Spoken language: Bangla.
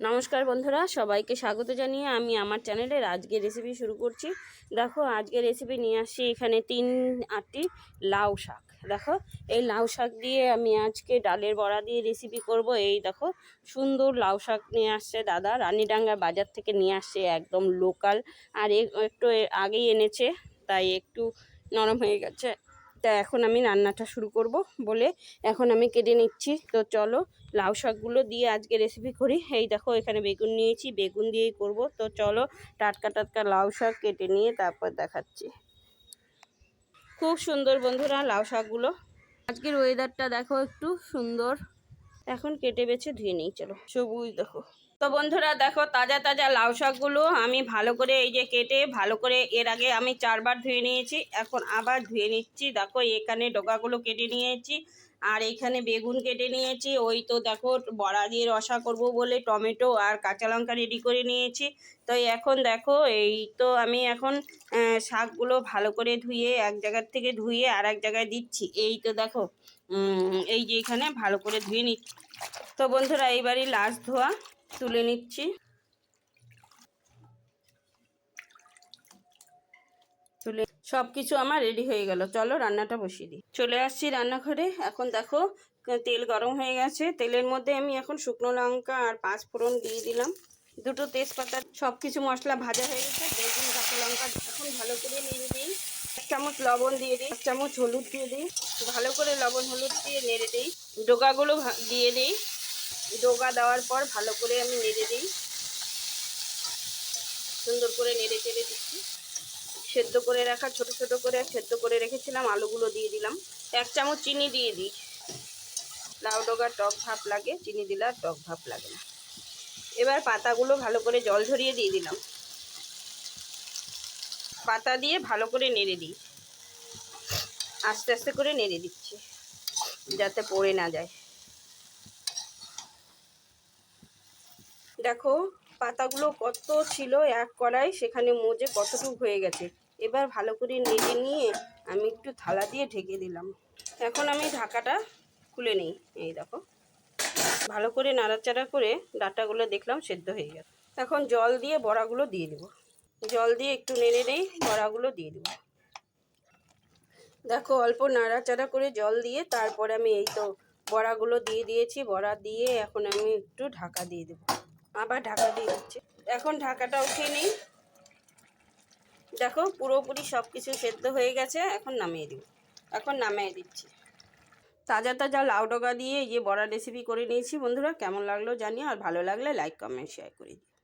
নমস্কার বন্ধুরা, সবাইকে স্বাগত জানিয়ে আমি আমার চ্যানেলের আজকে রেসিপি শুরু করছি। দেখো আজকে রেসিপি নিয়ে আসছি এখানে তিন আটটি লাউ শাক। দেখো, এই লাউ শাক দিয়ে আমি আজকে ডালের বড়া দিয়ে রেসিপি করব। এই দেখো, সুন্দর লাউ শাক নিয়ে আসছে দাদা। রানীডাঙ্গা বাজার থেকে নিয়ে আসছে, একদম লোকাল আর একটু আগেই এনেছে, তাই একটু নরম হয়ে গেছে। তা এখন আমি রান্নাটা শুরু করব বলে এখন আমি কেটে নিচ্ছি। তো চলো লাউ শাকগুলো দিয়ে আজকে রেসিপি করি। এই দেখো এখানে বেগুন নিয়েছি, বেগুন দিয়েই করব। তো চলো টাটকা টাটকা লাউ শাক কেটে নিয়ে তারপর দেখাচ্ছি। খুব সুন্দর বন্ধুরা লাউ শাকগুলো। আজকের ওয়েদারটা দেখো একটু সুন্দর। এখন কেটে বেছে ধুয়ে নিই, চলো। সবুজ দেখো। তো বন্ধুরা দেখো তাজা তাজা লাউ শাকগুলো আমি ভালো করে এই যে কেটে ভালো করে এর আগে আমি চারবার ধুয়ে নিয়েছি। এখন আবার ধুয়ে নিচ্ছি। দেখো এখানে ডোকাগুলো কেটে নিয়েছি আর এখানে বেগুন কেটে নিয়েছি। ওই তো দেখো বড়া দিয়ে রসা করব বলে টমেটো আর কাঁচা লঙ্কা রেডি করে নিয়েছি। তো এখন দেখো এই তো আমি এখন শাকগুলো ভালো করে ধুয়ে এক জায়গার থেকে ধুয়ে আর এক জায়গায় দিচ্ছি। এই তো দেখো এই যে এখানে ভালো করে ধুয়ে নিচ্ছি। তো বন্ধুরা এইবারই লাস্ট ধোয়া। তুলে নিচ্ছি। তুলে সব কিছু আমার রেডি হয়ে গেল। চলো রান্নাটা বসিয়ে দিই। চলে আসছি রান্নাঘরে। এখন দেখো, তেল গরম হয়ে গেছে। তেলের মধ্যে আমি এখন শুকনো লঙ্কা আর পাঁচ ফোড়ন দিয়ে দিলাম। দুটো তেজপাতা সব কিছু মশলা ভাজা হয়ে গেছে। বেগুন, কাঁচা লঙ্কা এখন ভালো করে নেড়ে দিই। এক চামচ লবণ দিয়ে দিই। এক চামচ হলুদ দিয়ে দিই। ভালো করে লবণ, হলুদ দিয়ে নেড়ে দিই। ডোকাগুলো দিয়ে দিই। ডোকা দেওয়ার পর ভালো করে আমি নেড়ে দিই। সুন্দর করে নেড়ে চেড়ে দিচ্ছি। সেদ্ধ করে রাখা, ছোট ছোট করে সেদ্ধ করে রেখেছিলাম, আলুগুলো দিয়ে দিলাম। এক চামচ চিনি দিয়ে দিই। লাউ ডোগার টক ভাপ লাগে, চিনি দিলে আর টক ভাপ লাগে না। এবার পাতাগুলো ভালো করে জল ঝরিয়ে দিয়ে দিলাম। পাতা দিয়ে ভালো করে নেড়ে দিই। আস্তে আস্তে করে নেড়ে দিচ্ছি, যাতে পড়ে না যায়। দেখো, পাতাগুলো কত ছিল এক কড়াই, সেখানে মজে কতটুকু হয়ে গেছে। এবার ভালো করে নেড়ে নিয়ে আমি একটু থালা দিয়ে ঢেকে দিলাম। এখন আমি ঢাকাটা খুলে নিই। এই দেখো, ভালো করে নাড়াচাড়া করে ডাটাগুলো দেখলাম সেদ্ধ হয়ে গেছে এখন জল দিয়ে বড়াগুলো দিয়ে দেবো। জল দিয়ে একটু নেড়ে নেই, বড়াগুলো দিয়ে দেবো। দেখো, অল্প নাড়াচাড়া করে জল দিয়ে তারপরে আমি এই তো বড়াগুলো দিয়ে দিয়েছি। বড়া দিয়ে এখন আমি একটু ঢাকা দিয়ে দেবো। আবার ঢাকা দিয়ে দিচ্ছি। এখন ঢাকাটা উঠিয়ে নিই। দেখো, পুরোপুরি সব কিছু সেদ্ধ হয়ে গেছে, এখন নামিয়ে দিব। এখন নামিয়ে দিচ্ছি। তাজা তাজা লাউ ডগা দিয়ে এই যে বড়া রেসিপি করে নিয়েছি, বন্ধুরা। কেমন লাগল জানি আর ভালো লাগলে লাইক কমেন্ট শেয়ার করে দিও।